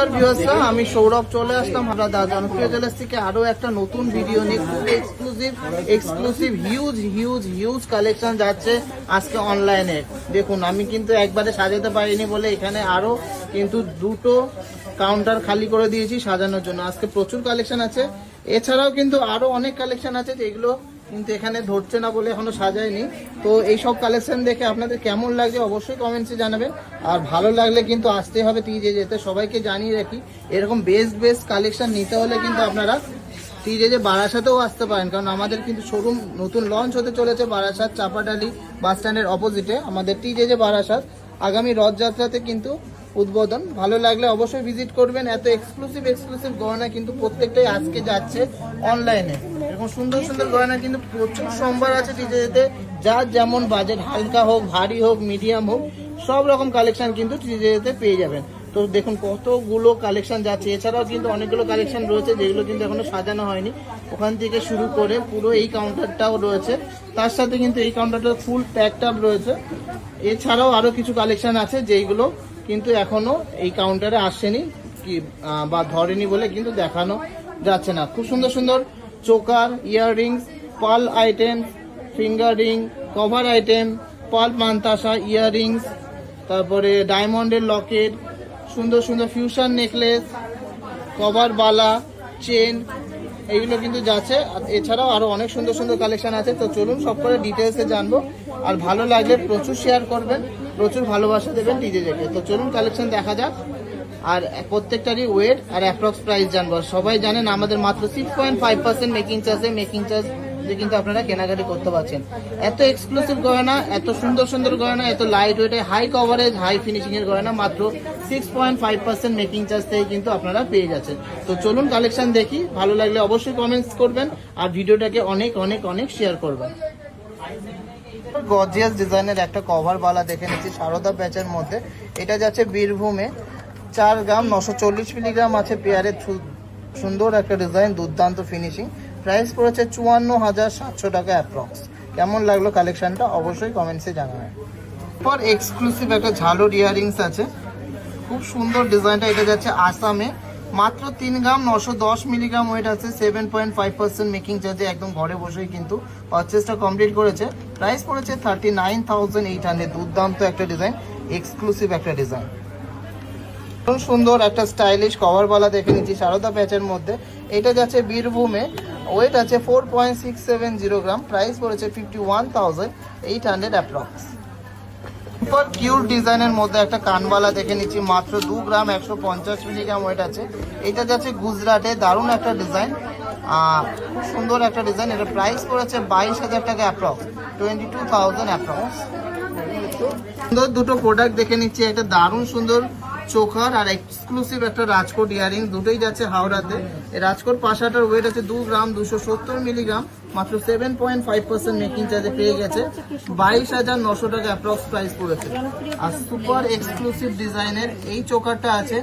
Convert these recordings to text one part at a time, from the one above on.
নমস্কার আমি সৌরভ চলে আসলাম। আমরা দা জনপ্রিয় জেলাস থেকে আরও একটা নতুন ভিডিও নিয়ে। খুব exclusive exclusive huge huge huge collection যাচ্ছে আজকে অনলাইনে দেখুন, আমি কিন্তু একবারে সাজাতে পারিনি বলে এখানে আরও কিন্তু দুটো কাউন্টার খালি করে দিয়েছি সাজানোর জন্য। আজকে প্রচুর কালেকশন আছে। এছাড়াও কিন্তু আরও অনেক কালেকশন আছে যেগুলো কিন্তু এখানে ধরছে না বলে এখনও সাজায়নি। তো এই সব কালেকশন দেখে আপনাদের কেমন লাগছে অবশ্যই কমেন্টসে জানাবেন আর ভালো লাগলে কিন্তু আসতে হবে টিজে যেতে সবাইকে জানিয়ে রাখি, এরকম বেস্ট বেস্ট কালেকশন নিতে হলে কিন্তু আপনারা টিজে যে বারাসাতেও আসতে পারেন। কারণ আমাদের কিন্তু শোরুম নতুন লঞ্চ হতে চলেছে বারাসাত চাপাডালি বাস স্ট্যান্ডের অপোজিটে আমাদের টিজে যে বারাসাত। আগামী রথযাত্রাতে কিন্তু উদ্বোধন। ভালো লাগলে অবশ্যই ভিজিট করবেন। এত এক্সক্লুসিভ এক্সক্লুসিভ গয়না কিন্তু প্রত্যেকটাই আজকে যাচ্ছে অনলাইনে এরকম সুন্দর সুন্দর গয়না কিন্তু প্রচুর সোমবার আছে টিজেতে যার যেমন বাজেট হালকা হোক, ভারী হোক মিডিয়াম হোক, সব রকম কালেকশন কিন্তু টিজেতে পেয়ে যাবেন। তো দেখুন কতগুলো কালেকশন যাচ্ছে। এছাড়াও কিন্তু অনেকগুলো কালেকশন রয়েছে যেগুলো কিন্তু এখনও সাজানো হয়নি। ওখান থেকে শুরু করে পুরো এই কাউন্টারটাও রয়েছে। তার সাথে কিন্তু এই কাউন্টারটা ফুল প্যাকড আপ রয়েছে। এছাড়াও আরও কিছু কালেকশন আছে যেইগুলো কিন্তু এখনও এই কাউন্টারে আসেনি, কি বা ধরেনি বলে কিন্তু দেখানো যাচ্ছে না। খুব সুন্দর সুন্দর চোকার ইয়াররিংস পাল item finger ring cover item পাল মান্তাসা ইয়াররিংস তারপরে ডায়মন্ডের লকেট সুন্দর সুন্দর ফিউশন নেকলেস কভার বালা চেন এইগুলো কিন্তু যাচ্ছে। এছাড়াও আরও অনেক সুন্দর সুন্দর কালেকশন আছে। তো চলুন সব করে ডিটেলসে জানব। আর ভালো লাগলে প্রচুর শেয়ার করবেন। প্রচুর ভালোবাসা দেবেন ডিজে জেকে তো চলুন কালেকশন দেখা যাক। আর প্রত্যেকটারই ওয়েট আর অ্যাপ্রক্স প্রাইস জানব। সবাই জানেন আমাদের মাত্র six point five percent making চার্জে মেকিং চার্জ যে কিন্তু আপনারা কেনাকাটি করতে পারছেন। এত এক্সক্লুসিভ গয়না, এত সুন্দর সুন্দর গয়না, এত লাইট ওয়েটে হাই কভারেজ হাই ফিনিশিং এর গয়না মাত্র six point five percent making charge থেকে কিন্তু আপনারা পেয়ে যাচ্ছেন। তো চলুন কালেকশন দেখি। ভালো লাগলে অবশ্যই কমেন্টস করবেন আর ভিডিওটাকে অনেক অনেক অনেক শেয়ার করবেন। গর্জিয়াস ডিজাইনের একটা কভার বালা দেখে নিচ্ছি, সারদা প্যাচের মধ্যে। এটা যাচ্ছে বীরভূমে। চার গ্রাম, নশো চল্লিশ মিলিগ্রাম আছে পেয়ারের সুন্দর একটা ডিজাইন দুর্দান্ত ফিনিশিং প্রাইস পড়েছে চুয়ান্ন হাজার সাতশো টাকা অ্যাপ্রক্স কেমন লাগল কালেকশনটা অবশ্যই কমেন্টসে জানাবেন। পর এক্সক্লুসিভ একটা ঝালোর ইয়ারিংস আছে। খুব সুন্দর ডিজাইনটা এটা যাচ্ছে আসামে মাত্র তিন গ্রাম নশো দশ মিলিগ্রাম ওয়েট আছে seven point five percent making চার্জে একদম ঘরে বসেই কিন্তু পারচেসটা কমপ্লিট করেছে। প্রাইস পড়েছে thirty nine thousand eight hundred দুর্দান্ত একটা ডিজাইন এক্সক্লুসিভ একটা ডিজাইন সুন্দর একটা স্টাইলিশ কভার বালা দেখে নিচ্ছি সারদা প্যাচের মধ্যে। এটা যাচ্ছে বীরভূমে ওয়েট আছে four point six seven zero gram. Price পড়েছে fifty one thousand eight hundred approx super cute ডিজাইনের মধ্যে একটা কানবালা দেখে নিচ্ছি। মাত্র দু গ্রাম একশো পঞ্চাশ মিলিগ্রাম ওয়েট আছে। এটা যাচ্ছে গুজরাটে, দারুণ একটা ডিজাইন খুব সুন্দর একটা ডিজাইন এটা প্রাইস পড়েছে বাইশ হাজার টাকা approx twenty two thousand approx সুন্দর দুটো প্রোডাক্ট দেখে নিচ্ছি। একটা দারুণ সুন্দর চোখার আর এক্সক্লুসিভ একটা রাজকোট ইয়ারিং দুটোই যাচ্ছে হাওড়াতে। এই রাজকোট পাশাটার ওয়েট আছে দু গ্রাম দুশো সত্তর মিলিগ্রাম। মাত্র seven point five percent making চার্জে পেয়ে গেছে। বাইশ হাজার নশো টাকা অ্যাপ্রক্স প্রাইস পড়েছে। আর সুপার এক্সক্লুসিভ ডিজাইনের এই চোকারটা আছে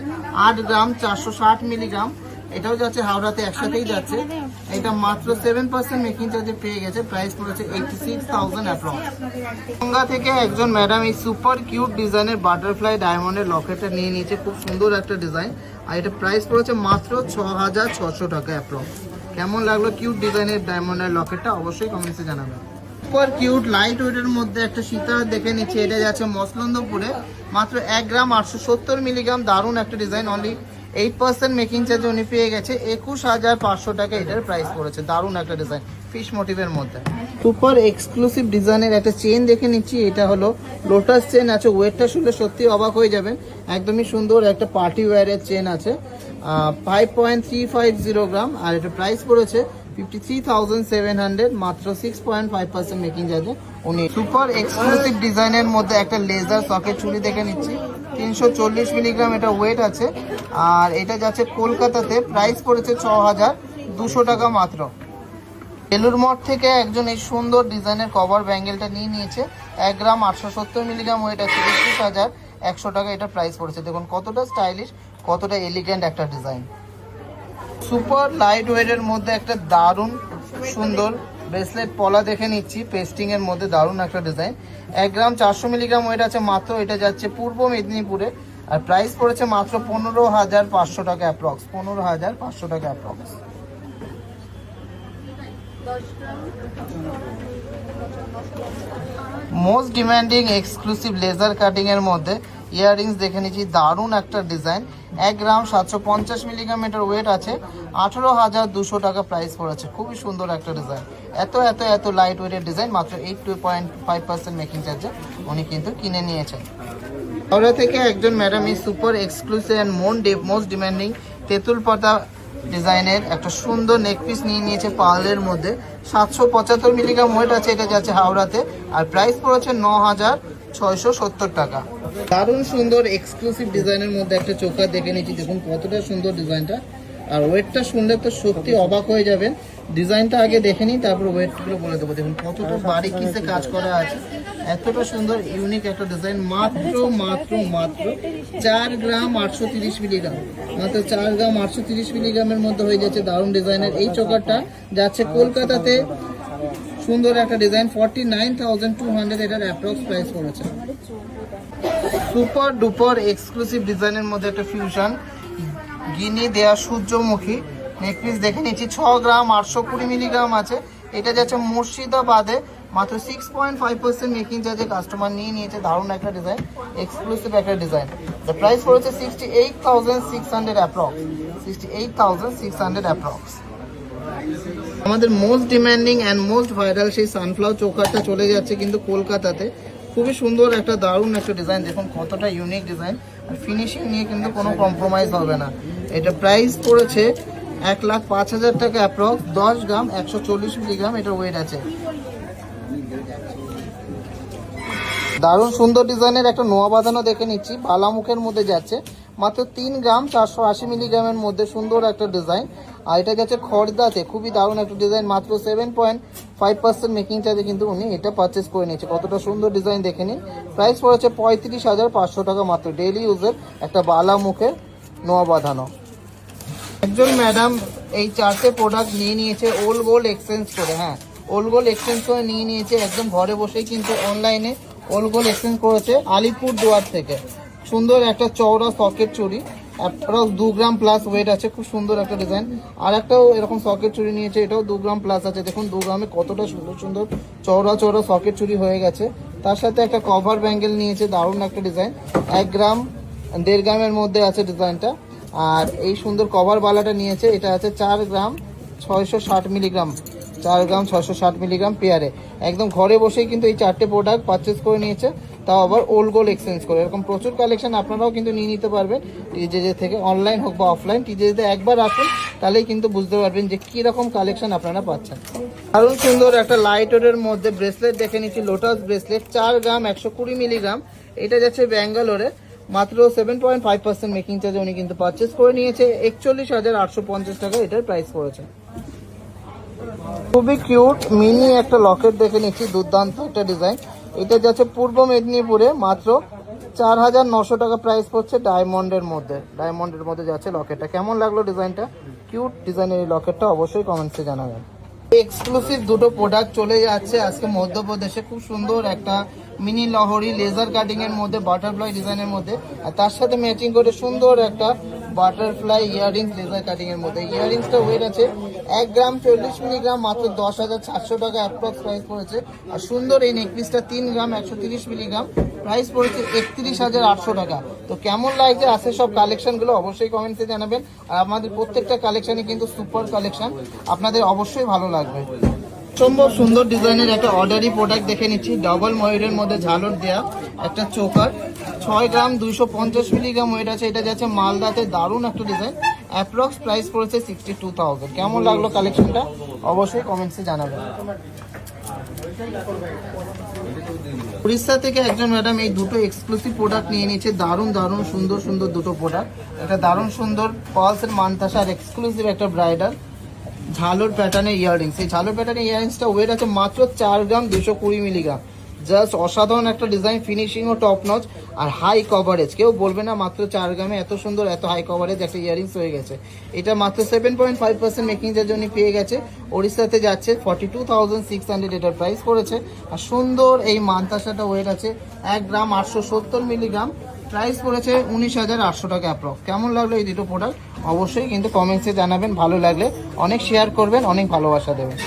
আট গ্রাম চারশো ষাট মিলিগ্রাম। এটাও যাচ্ছে হাওড়াতে, একসাথেই যাচ্ছে। এটা মাত্র সেভেন পার্সেন্ট মেকিং চার্জে পেয়ে গেছে। প্রাইস পড়েছে eighty six thousand approx Ganga থেকে একজন ম্যাডাম এই সুপার কিউট ডিজাইনের বাটারফ্লাই ডায়মন্ডের লকেটটা নিয়ে নিয়েছে। খুব সুন্দর একটা ডিজাইন আর এটা প্রাইস পড়েছে মাত্র ছ হাজার ছশো টাকা অ্যাপ্রক্স কেমন লাগল কিউট ডিজাইনের ডায়মন্ডের লকেটটা অবশ্যই কমেন্টসে জানাবেন। সুপার কিউট লাইট ওয়েটের মধ্যে একটা সীতার দেখে নিচ্ছে, এটা যাচ্ছে মসলন্দপুরে। মাত্র এক গ্রাম আটশো সত্তর মিলিগ্রাম দারুণ একটা design only eight percent making charge উনি পেয়ে গেছে। একুশ হাজার পাঁচশো টাকা এটার প্রাইস পড়েছে, দারুণ একটা ডিজাইন ফিশ মোটিভের মধ্যে। সুপার এক্সক্লুসিভ ডিজাইনের একটা চেন দেখে নিচ্ছি, এটা হলো লোটাস চেন আছে ওয়েটটা শুনলে সত্যি অবাক হয়ে যাবেন। একদমই সুন্দর একটা পার্টি ওয়্যারের চেন আছে। Five point three five zero gram, আর এটা প্রাইস পড়েছে fifty three thousand seven hundred মাত্র six point five percent making চার্জে উনি সুপার এক্সক্লুসিভ ডিজাইনের মধ্যে একটা লেজার সকেট চুড়ি দেখে নিচ্ছি। তিনশো চল্লিশ মিলিগ্রাম এটা ওয়েট আছে, আর এটা যাচ্ছে কলকাতাতে প্রাইস পড়েছে ছ হাজার দুশো টাকা মাত্র। বেলুর মঠ থেকে একজন এই সুন্দর ডিজাইনের কভার ব্যাঙ্গেলটা নিয়ে নিয়েছে, এক গ্রাম আটশো সত্তর মিলিগ্রাম ওয়েট আছে, একুশ হাজার একশো টাকা এটা প্রাইস পড়েছে। দেখুন কতটা স্টাইলিশ কতটা এলিগেন্ট একটা ডিজাইন সুপার লাইট ওয়েটের মধ্যে একটা দারুণ সুন্দর ব্রেসলেট পলা দেখে নিচ্ছি পেস্টিং এর মধ্যে দারুণ একটা ডিজাইন এক গ্রাম চারশো মিলিগ্রাম ওয়েট আছে মাত্র, এটা যাচ্ছে পূর্ব মেদিনীপুরে। আর প্রাইস পড়েছে মাত্র পনেরো হাজার পাঁচশো টাকা অ্যাপ্রক্স পনেরো হাজার পাঁচশো টাকা approx most demanding exclusive laser cutting এর মধ্যে ইয়াররিংস দেখে নিচ্ছি, দারুণ একটা ডিজাইন। এক গ্রাম সাতশো পঞ্চাশ মিলিগ্রামের ওয়েট আছে, আঠেরো হাজার দুশো টাকা প্রাইস পড়েছে খুবই সুন্দর একটা ডিজাইন। এত এত এত লাইট ওয়েটের ডিজাইন, মাত্র eight two point five percent making চার্জে উনি কিন্তু কিনে নিয়েছেন। হাওড়া থেকে একজন ম্যাডাম এই super exclusive and Monday most demanding তেঁতুল পাতা ডিজাইনের একটা সুন্দর নেক পিস নিয়ে নিয়েছে পার্লের মধ্যে। সাতশো পঁচাত্তর মিলিগ্রাম ওয়েট আছে, এটা যাচ্ছে হাওড়াতে। আর প্রাইস পড়েছে ন হাজার ছয়শো সত্তর টাকা। দারুণ সুন্দর এক্সক্লুসিভ ডিজাইনের মধ্যে একটা চোখা দেখে নিয়েছি দেখুন কতটা সুন্দর ডিজাইনটা আর ওয়েটটা শুনলে তো সত্যি অবাক হয়ে যাবেন। ডিজাইনটা আগে দেখে নিই, তারপর ওয়েটগুলো বলে দেবো। দেখুন কতটা বাড়ি কিসে কাজ করা আছে। এতটা সুন্দর ইউনিক একটা ডিজাইন মাত্র মাত্র মাত্র চার গ্রাম আটশো তিরিশ মিলিগ্রাম মাত্র চার গ্রাম আটশো তিরিশ মিলিগ্রামের মধ্যে হয়ে যাচ্ছে দারুণ ডিজাইনের এই চোকারটা যাচ্ছে কলকাতাতে। সুন্দর একটা design forty nine thousand two hundred এটার অ্যাপ্রক্স প্রাইস পড়েছে সুপার ডুপার এক্সক্লুসিভ ডিজাইনের মধ্যে একটা ফিউশন গিনি দেয়া সূর্যমুখী। নেকপিস দেখে নিচ্ছি ছ গ্রাম, আটশো কুড়ি মিলিগ্রাম আছে। এটা যাচ্ছে মুর্শিদাবাদে। মাত্র six point five percent making চার্জে কাস্টমার নিয়ে নিয়েছে। দারুণ একটা ডিজাইন এক্সক্লুসিভ একটা ডিজাইন দ্য প্রাইস পড়েছে sixty eight thousand six hundred approx sixty eight thousand six hundred approx আমাদের most demanding and most viral সেই সানফ্লাওয়ার চোকারটা চলে যাচ্ছে কিন্তু কলকাতাতে। খুবই সুন্দর একটা দারুণ একটা ডিজাইন দেখুন কতটা ইউনিক ডিজাইন আর ফিনিশিং নিয়ে কিন্তু কোনো কম্প্রোমাইজ হবে না। এটা প্রাইস পড়েছে এক লাখ পাঁচ হাজার টাকা অ্যাপ্রক্স দশ গ্রাম, একশো চল্লিশ মিলিগ্রাম এটার ওয়েট আছে। দারুণ সুন্দর ডিজাইনের একটা নোয়া বাঁধানো দেখে নিচ্ছি। বালামুখের মধ্যে যাচ্ছে। মাত্র তিন গ্রাম চারশো আশি মিলিগ্রামের মধ্যে সুন্দর একটা ডিজাইন আর এটা যাচ্ছে খড়দাতে, খুবই দারুণ একটা ডিজাইন মাত্র seven point five percent making চার্জে কিন্তু উনি এটা পারচেস করে নিয়েছে। কতটা সুন্দর ডিজাইন দেখে নিন। প্রাইস পড়েছে পঁয়ত্রিশ হাজার পাঁচশো টাকা মাত্র ডেইলি ইউজের একটা বালা মুখে নোয়া বাঁধানো। একজন ম্যাডাম এই চারটে প্রোডাক্ট নিয়ে নিয়েছে ওল্ড গোল্ড এক্সচেঞ্জ করে হ্যাঁ। ওল্ড গোল্ড এক্সচেঞ্জ করে নিয়ে নিয়েছে, একদম ঘরে বসেই কিন্তু অনলাইনে ওল্ড গোল্ড এক্সচেঞ্জ করেছে আলিপুর দুয়ার থেকে। সুন্দর একটা চওড়া সকেট চুড়ি অ্যাপ্রক্স দু গ্রাম প্লাস ওয়েট আছে, খুব সুন্দর একটা ডিজাইন আর একটাও এরকম সকেট চুড়ি নিয়েছে, এটাও দু গ্রাম প্লাস আছে। দেখুন, দু গ্রামে কতটা সুন্দর সুন্দর চওড়া চওড়া সকেট চুড়ি হয়ে গেছে। তার সাথে একটা কভার ব্যাঙ্গেল নিয়েছে, দারুণ একটা ডিজাইন এক গ্রাম, দেড় গ্রামের মধ্যে আছে ডিজাইনটা আর এই সুন্দর কভার বালাটা নিয়েছে, এটা আছে চার গ্রাম ছয়শো ষাট মিলিগ্রাম চার গ্রাম ছয়শো ষাট মিলিগ্রাম পেয়ারে একদম ঘরে বসেই কিন্তু এই চারটে প্রোডাক্ট পারচেস করে নিয়েছে। তাও আবার ওল্ড গোল্ড এক্সচেঞ্জ করে। এরকম প্রচুর কালেকশন আপনারাও কিন্তু নিয়ে নিতে পারবেন। টিজেজে থেকে অনলাইন হোক বা অফলাইন টিজেজে একবার আসুন, তাহলেই কিন্তু বুঝতে পারবেন যে কীরকম কালেকশন আপনারা পাচ্ছেন। দারুণ সুন্দর একটা লাইট মধ্যে ব্রেসলেট দেখে নিচ্ছি লোটাস ব্রেসলেট চার গ্রাম, একশো কুড়ি মিলিগ্রাম এটা যাচ্ছে ব্যাঙ্গালোরে। মাত্র seven point five percent making চার্জে উনি কিন্তু পারচেস করে নিয়েছে। একচল্লিশ হাজার আটশো পঞ্চাশ টাকা এটার প্রাইস পড়েছে। খুবই কিউট মিনি একটা লকেট দেখে নিচ্ছি, দুর্দান্ত একটা ডিজাইন এটা যাচ্ছে পূর্ব মেদিনীপুরে মাত্র চার হাজার নশো টাকা প্রাইস পড়ছে ডায়মন্ডের মধ্যে। ডায়মন্ডের মধ্যে যাচ্ছে লকেটটা কেমন লাগল ডিজাইনটা কিউট ডিজাইনের এই লকেটটা অবশ্যই কমেন্টসে জানাবেন। এক্সক্লুসিভ দুটো প্রোডাক্ট চলে যাচ্ছে আজকে মধ্যপ্রদেশে। খুব সুন্দর একটা মিনি লহরি লেজার কাটিং এর মধ্যে বাটারফ্লাই ডিজাইনের মধ্যে। আর তার সাথে ম্যাচিং করে সুন্দর একটা বাটারফ্লাই ইয়াররিংস লেজার কাটিং এর মধ্যে। ইয়াররিংসটা ওয়েট আছে এক গ্রাম চল্লিশ মিলিগ্রাম মাত্র দশ হাজার চারশো টাকা অ্যাপ্রক্স প্রাইস পড়েছে। আর সুন্দর এই নেকপিসটা তিন গ্রাম একশো তিরিশ মিলিগ্রাম প্রাইস পড়েছে একত্রিশ হাজার আটশো টাকা। তো কেমন লাগছে? আছে সব কালেকশনগুলো অবশ্যই কমেন্টসে জানাবেন। আর আমাদের প্রত্যেকটা কালেকশনই কিন্তু সুপার কালেকশন আপনাদের অবশ্যই ভালো লাগবে। অসম্ভব সুন্দর ডিজাইনের একটা অর্ডারি প্রোডাক্ট দেখে নিচ্ছি। ডবল ময়ূরের মধ্যে ঝালর দেয়া, একটা চোকার। ছয় গ্রাম দুইশো পঞ্চাশ মিলিগ্রাম ওয়েট আছে। এটা যাচ্ছে মালদাতে দারুণ একটা ডিজাইন অ্যাপ্রক্স প্রাইস পড়েছে সিক্সটি টু থাউজেন্ড কেমন লাগল কালেকশনটা অবশ্যই কমেন্টসে জানাবেন। উড়িষ্যা থেকে একজন ম্যাডাম এই দুটো এক্সক্লুসিভ প্রোডাক্ট নিয়ে নিয়েছে। দারুণ দারুণ, সুন্দর সুন্দর দুটো প্রোডাক্ট একটা দারুণ সুন্দর পালসের মানতাসা আর এক্সক্লুসিভ একটা ব্রাইডাল ঝালোর প্যাটার্নের ইয়াররিংস এই ঝালোর প্যাটার্নের ইয়াররিংসটা ওয়েট আছে মাত্র চার গ্রাম দুশো কুড়ি মিলিগ্রাম। জাস্ট অসাধারণ একটা ডিজাইন ফিনিশিং ও টপ নচ আর হাই কভারেজ কেউ বলবে না মাত্র চার গ্রামে এত সুন্দর, এত হাই কভারেজ একটা ইয়ারিংস হয়ে গেছে। এটা মাত্র seven point five percent making charge উনি পেয়ে গেছে। ওড়িশাতে যাচ্ছে forty two thousand six hundred এটার প্রাইস পড়েছে আর সুন্দর এই মান্তাসাটা ওয়েট আছে, এক গ্রাম আটশো সত্তর মিলিগ্রাম প্রাইস পড়েছে উনিশ হাজার আটশো টাকা অ্যাপ্রক্স কেমন লাগল এই দুটো প্রোডাক্ট অবশ্যই কিন্তু কমেন্টসে জানাবেন। ভালো লাগলে অনেক শেয়ার করবেন, অনেক ভালোবাসা দেবেন।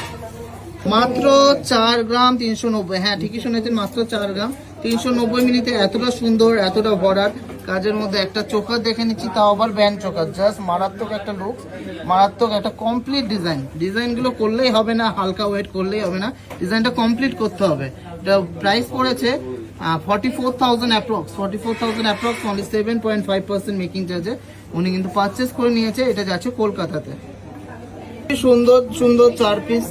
মাত্র চার গ্রাম তিনশো নব্বই। হ্যাঁ ঠিকই শুনেছেন, মাত্র চার গ্রাম। তিনশো নব্বই মিনিটে এতটা সুন্দর, এতটা ভরার কাজের মধ্যে একটা চোকার দেখে নিচ্ছি, তাও আবার ব্যান্ড চোকার। জাস্ট মারাত্মক একটা লুক মারাত্মক একটা কমপ্লিট ডিজাইন ডিজাইনগুলো করলেই হবে না, হালকা ওয়েট করলেই হবে না। ডিজাইনটা কমপ্লিট করতে হবে। এটা প্রাইস পড়েছে forty four thousand approx forty four thousand approx only seven point five percent making চার্জে উনি কিন্তু পারচেস করে নিয়েছে, এটা যাচ্ছে কলকাতাতে। সুন্দর সুন্দর চার পিস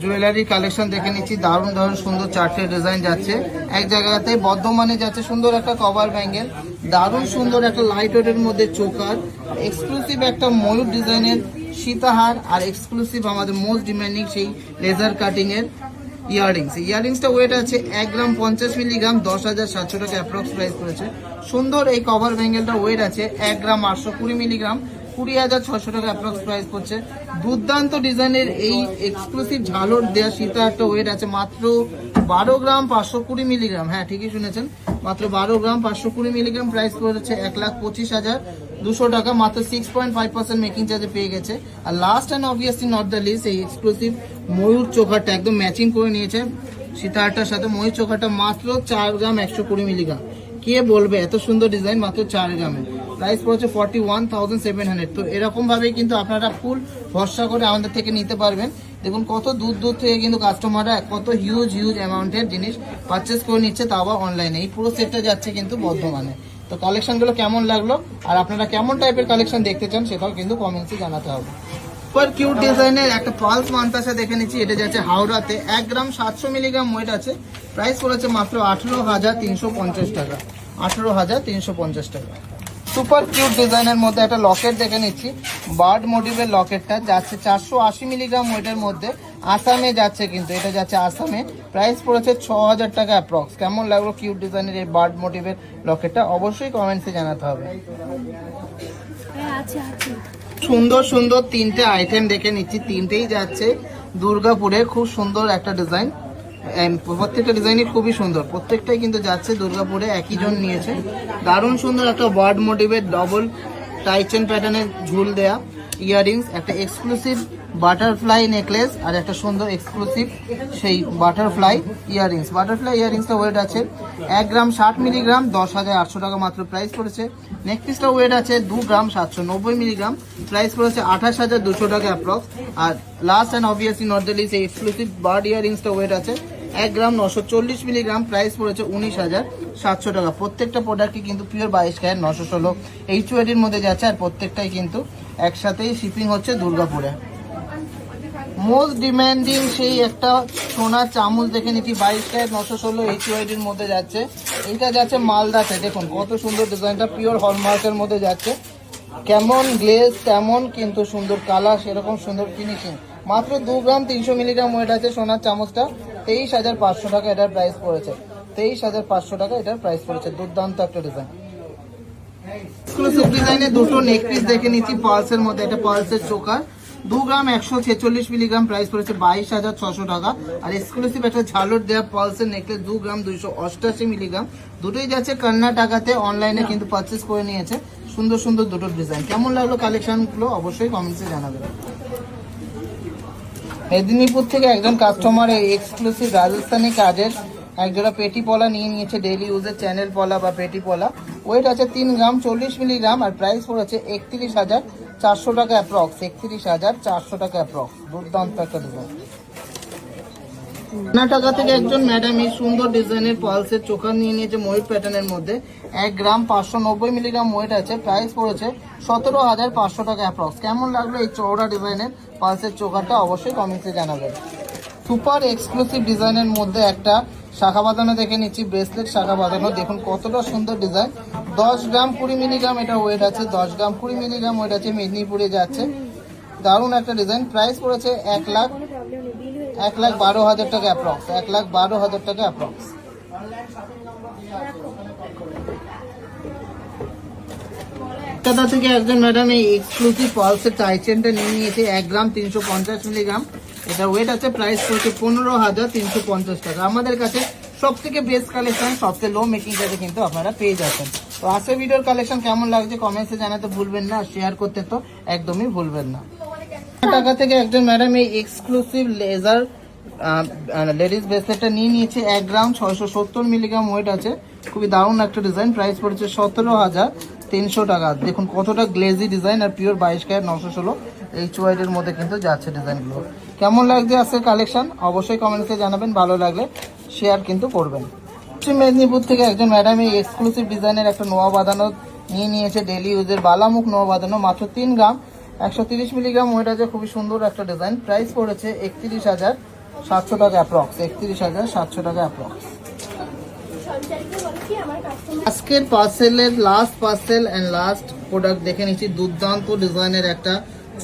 জুয়েলারি কালেকশন দেখে নিচ্ছি, দারুণ দারুণ সুন্দর চারটে ডিজাইন যাচ্ছে। এক জায়গাতে বর্ধমানে যাচ্ছে, সুন্দর একটা কভার ব্যাঙ্গেল দারুণ সুন্দর একটা লাইট ওয়েটের মধ্যে চোকার এক্সক্লুসিভ একটা ময়ূর ডিজাইনের সীতাহার আর এক্সক্লুসিভ আমাদের মোস্ট ডিমান্ডিং সেই লেজার কাটিং এর ইয়াররিংস ইয়াররিংসটা ওয়েট আছে এক গ্রাম পঞ্চাশ মিলিগ্রাম দশ হাজার সাতশো টাকা অ্যাপ্রক্স প্রাইস করেছে। সুন্দর এই কভার ব্যাঙ্গেলটা ওয়েট আছে এক গ্রাম আটশো কুড়ি মিলিগ্রাম কুড়ি হাজার ছশো টাকা অ্যাপ্রক্স প্রাইস পড়ছে। দুর্দান্ত ডিজাইনের এই এক্সক্লুসিভ ঝালর দেওয়া সীতা একটা ওয়েট আছে মাত্র বারো গ্রাম পাঁচশো কুড়ি মিলিগ্রাম হ্যাঁ ঠিকই শুনেছেন। মাত্র বারো গ্রাম পাঁচশো কুড়ি মিলিগ্রাম প্রাইস পড়েছে এক লাখ পঁচিশ হাজার দুশো টাকা। মাত্র six point five percent making চার্জে পেয়ে গেছে। আর last and obviously not the list এই এক্সক্লুসিভ ময়ূর চোখাটা একদম ম্যাচিং করে নিয়েছে সীতাহারটার সাথে। ময়ূর চোখাটা মাত্র চার গ্রাম একশো কুড়ি মিলিগ্রাম কে বলবে? এত সুন্দর ডিজাইন মাত্র চার গ্রামে। প্রাইস পড়েছে forty one thousand seven hundred তো এরকম ভাবে কিন্তু আপনারা ফুল ভরসা করে আমাদের থেকে নিতে পারবেন। দেখুন কত দূর দূর থেকে কিন্তু কাস্টমাররা কত হিউজ হিউজ অ্যামাউন্টের জিনিস পারচেস করে নিচ্ছে তাও আবার অনলাইনে এই পুরো সেটটা যাচ্ছে কিন্তু বর্ধমানে। তো কালেকশনগুলো কেমন লাগল আর আপনারা কেমন টাইপের কালেকশন দেখতে চান সেটাও কিন্তু কমেন্টসে জানাতে হবে। সুপার কিউট ডিজাইনের একটা পালস মান্তাসা দেখে নিচ্ছি এটা যাচ্ছে হাওড়াতে। এক গ্রাম সাতশো মিলিগ্রাম ওয়েট আছে। প্রাইস পড়েছে মাত্র আঠেরো হাজার তিনশো পঞ্চাশ টাকা। আঠেরো হাজার তিনশো পঞ্চাশ টাকা। সুপার কিউট ডিজাইনের মধ্যে একটা লকেট দেখে নিচ্ছি। বার্ড মোটিভের লকেটটা যাচ্ছে চারশো আশি মিলিগ্রাম ওয়েটের মধ্যে। আসামে যাচ্ছে কিন্তু এটা যাচ্ছে আসামে। প্রাইস পড়েছে ছ হাজার টাকা অ্যাপ্রক্স কেমন লাগল কিউট ডিজাইনের এই বার্ড মোটিভের লকেটটা? অবশ্যই কমেন্টসে জানাতে হবে। হ্যাঁ সুন্দর সুন্দর তিনটে আইটেম দেখে নিচ্ছি। তিনটেই যাচ্ছে দুর্গাপুরে। খুব সুন্দর একটা ডিজাইন প্রত্যেকটা ডিজাইনই খুবই সুন্দর। প্রত্যেকটাই কিন্তু যাচ্ছে দুর্গাপুরে, একই জন নিয়েছে। দারুণ সুন্দর একটা বার্ড মোটিভের ডবল টাইচেন প্যাটার্নের ঝুল দেয়া। ইয়াররিংস একটা এক্সক্লুসিভ বাটারফ্লাই নেকলেস আর একটা সুন্দর এক্সক্লুসিভ সেই বাটারফ্লাই ইয়াররিংস বাটারফ্লাই ইয়াররিংসটা ওয়েট আছে এক গ্রাম ষাট মিলিগ্রাম দশ হাজার আটশো টাকা মাত্র প্রাইস পড়েছে। নেকপিসটা ওয়েট আছে দু গ্রাম সাতশো নব্বই মিলিগ্রাম প্রাইস পড়েছে আঠাশ হাজার দুশো টাকা approx R last and obviously not the list এই এক্সক্লুসিভ বার্ড ইয়াররিংসটা ওয়েট আছে। এক গ্রাম নশো চল্লিশ মিলিগ্রাম প্রাইস পড়েছে উনিশ হাজার সাতশো টাকা। প্রত্যেকটা প্রোডাক্টই কিন্তু পিওর বাইশ ক্যারেট নশো ষোলো। এইচ ওয়েডির মধ্যে যাচ্ছে আর প্রত্যেকটাই কিন্তু একসাথেই শিপিং হচ্ছে দুর্গাপুরে। মোস্ট ডিমান্ডিং সেই একটা সোনার চামচ দেখে নিচ্ছি, বাইশ ক্যারেট নশো ষোলো এইচ ওয়াইডির মধ্যে যাচ্ছে। এইটা যাচ্ছে মালদাতে, দেখুন কত সুন্দর ডিজাইনটা পিওর হলমার্কের মধ্যে যাচ্ছে। কেমন গ্লেজ তেমন কিন্তু সুন্দর কালার সেরকম সুন্দর ফিনিশিং মাত্র দু গ্রাম তিনশো মিলিগ্রাম ওয়েট আছে সোনার চামচটা। তেইশ হাজার পাঁচশো টাকা এটার প্রাইস পড়েছে। তেইশ হাজার পাঁচশো টাকা এটার প্রাইস পড়েছে। দুর্দান্ত একটা ডিজাইন এক্সক্লুসিভ দুটো দেখে নিচ্ছি মধ্যে। দু গ্রাম একশো ছেচল্লিশ মিলিগ্রাম প্রাইস বাইশ হাজার ছশো টাকা। আর একটা দেওয়া নেকলেস দু গ্রাম মিলিগ্রাম দুটোই যাচ্ছে কর্ণাটকাতে অনলাইনে কিন্তু পারচেস করে নিয়েছে। সুন্দর সুন্দর দুটো ডিজাইন কেমন লাগল কালেকশনগুলো অবশ্যই কমেন্টসে জানাবেন। মেদিনীপুর থেকে একজন কাস্টমার এক্সক্লুসিভ রাজস্থানি কাজের একজোড়া পেটি পলা নিয়ে নিয়েছে ডেলি ইউজের চ্যানেল পলা বা পেটি পলা। ওয়েট আছে তিন গ্রাম, চল্লিশ মিলিগ্রাম আর প্রাইস পড়েছে একত্রিশ হাজার চারশো টাকা অ্যাপ্রক্স একত্রিশ হাজার চারশো টাকা অ্যাপ্রক্স দুর্দান্ত একটা ডিজাইন কর্ণাটকা থেকে একজন ম্যাডাম এই সুন্দর ডিজাইনের পালসের চোখা নিয়ে নিয়েছে ময়ূর প্যাটার্নের মধ্যে। এক গ্রাম পাঁচশো নব্বই মিলিগ্রাম ওয়েট আছে প্রাইস পড়েছে সতেরো হাজার পাঁচশো টাকা অ্যাপ্রক্স কেমন লাগল এই চৌড়া ডিজাইনের পালসের চোখাটা অবশ্যই কমেন্টসে জানাবেন। সুপার এক্সক্লুসিভ ডিজাইনের মধ্যে একটা শাখা বাঁধানো দেখে নিচ্ছি ব্রেসলেট শাখা বাঁধানো। দেখুন কতটা সুন্দর ডিজাইন। দশ গ্রাম কুড়ি মিলিগ্রাম এটা ওয়েট আছে, দশ গ্রাম কুড়ি মিলিগ্রাম ওয়েট আছে, মেদিনীপুরে যাচ্ছে। দারুণ একটা ডিজাইন। প্রাইস পড়েছে এক লাখ এক লাখ বারো হাজার টাকা অ্যাপ্রক্স এক লাখ বারো হাজার টাকা অ্যাপ্রক্স কলকাতা থেকে একজন ম্যাডাম, এই এক্সক্লুসিভ পালসের টাইচেনটা নিয়ে নিয়েছে, এক গ্রাম তিনশো পঞ্চাশ মিলিগ্রাম এটা ওয়েট আছে প্রাইস পড়ছে পনেরো হাজার তিনশো পঞ্চাশ টাকা। আমাদের কাছে সব থেকে বেস্ট কালেকশন সবচেয়ে লো মেকিং চার্জে কিন্তু আপনারা পেয়ে যাচ্ছেন। তো আজকের ভিডিওর কালেকশন কেমন লাগছে কমেন্টসে জানাতে ভুলবেন না শেয়ার করতে তো একদমই ভুলবেন না। টাকা থেকে একজন ম্যাডাম এই এক্সক্লুসিভ লেজার লেডিস ব্রেসলেটটা নিয়ে নিয়েছে। এক গ্রাম ছয়শো সত্তর মিলিগ্রাম ওয়েট আছে। খুবই দারুণ একটা ডিজাইন প্রাইস পড়েছে সতেরো হাজার তিনশো টাকা। দেখুন কতটা গ্লেজি ডিজাইন আর পিওর বাইশ ক্যারেট নশো ষোলো। এইচ ওয়াইডের মধ্যে কিন্তু যাচ্ছে ডিজাইনগুলো কেমন লাগছে আজকের কালেকশন অবশ্যই কমেন্টসে জানাবেন। ভালো লাগলে শেয়ার কিন্তু করবেন। পশ্চিম মেদিনীপুর থেকে একজন ম্যাডাম এই এক্সক্লুসিভ ডিজাইনের একটা নোয়া বাঁধানো নিয়ে নিয়েছে। ডেলি ইউজের বালামুখ নোয়া বাঁধানো। মাত্র তিন গ্রাম একশো তিরিশ মিলিগ্রাম ওয়েট আছে খুবই সুন্দর একটা ডিজাইন। প্রাইস পড়েছে একত্রিশ হাজার সাতশো টাকা অ্যাপ্রক্স, একত্রিশ হাজার সাতশো টাকা অ্যাপ্রক্স। আজকের পার্সেলের last parcel and last product দেখে নিচ্ছি। দুর্দান্ত ডিজাইনের একটা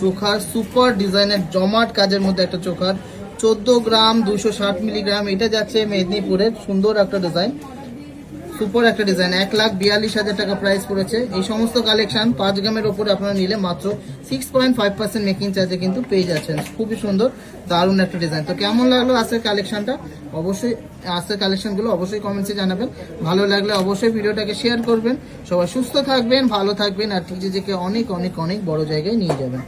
চোখার সুপার ডিজাইনের জমাট কাজের মধ্যে একটা চোখার। চোদ্দ গ্রাম দুশো ষাট মিলিগ্রাম, এটা যাচ্ছে মেদিনীপুরের সুন্দর একটা ডিজাইন। সুপার একটা ডিজাইন, এক লাখ বিয়াল্লিশ হাজার টাকা প্রাইস পড়েছে। এই সমস্ত কালেকশন পাঁচ গ্রামের ওপরে আপনারা নিলে মাত্র six point five percent making চার্জে কিন্তু পেয়ে যাচ্ছেন। খুবই সুন্দর, দারুণ একটা ডিজাইন তো কেমন লাগল আজকের কালেকশনটা অবশ্যই, আজকের কালেকশনগুলো অবশ্যই কমেন্টসে জানাবেন। ভালো লাগলে অবশ্যই ভিডিওটাকে শেয়ার করবেন। সবাই সুস্থ থাকবেন, ভালো থাকবেন, আর নিজেকে অনেক অনেক অনেক বড় জায়গায় নিয়ে যাবেন।